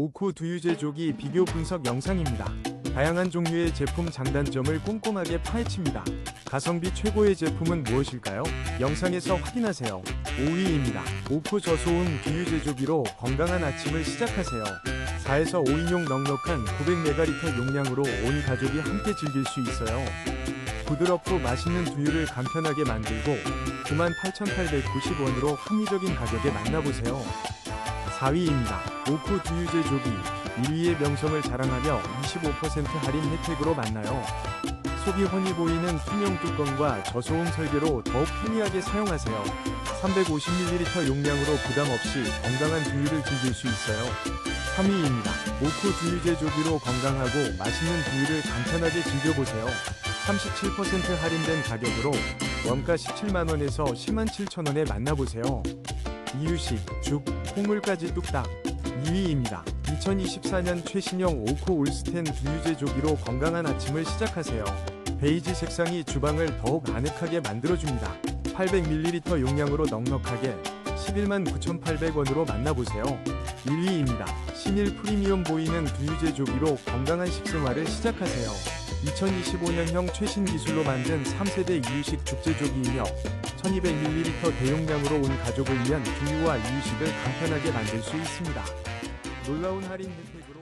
오코 두유제 조기 비교 분석 영상입니다. 다양한 종류의 제품 장단점을 꼼꼼하게 파헤칩니다. 가성비 최고의 제품은 무엇일까요? 영상에서 확인하세요. 5위입니다. 오코 저소음 두유제 조기로 건강한 아침을 시작하세요. 4에서 5인용 넉넉한 900ml 용량으로 온 가족이 함께 즐길 수 있어요. 부드럽고 맛있는 두유를 간편하게 만들고 98,890원으로 합리적인 가격에 만나보세요. 4위입니다. 오코 두유제 조기 1위의 명성을 자랑하며 25% 할인 혜택으로 만나요. 속이 훤히 보이는 투명 뚜껑과 저소음 설계로 더욱 편리하게 사용하세요. 350ml 용량으로 부담 없이 건강한 두유를 즐길 수 있어요. 3위입니다. 오코 두유제 조기로 건강하고 맛있는 두유를 간편하게 즐겨보세요. 37% 할인된 가격으로 원가 17만원에서 107,000원에 만나보세요. 이유식, 죽, 콩물까지 뚝딱 2위입니다. 2024년 최신형 오코 올스텐 두유제 조기로 건강한 아침을 시작하세요. 베이지 색상이 주방을 더욱 아늑하게 만들어줍니다. 800ml 용량으로 넉넉하게 11만 9,800원으로 만나보세요. 1위입니다. 신일 프리미엄 보이는 두유제 조기로 건강한 식생활을 시작하세요. 2025년형 최신 기술로 만든 3세대 이유식 죽제조기이며 1200ml 대용량으로 온 가족을 위한 두유와 이유식을 간편하게 만들 수 있습니다. 놀라운 할인 혜택으로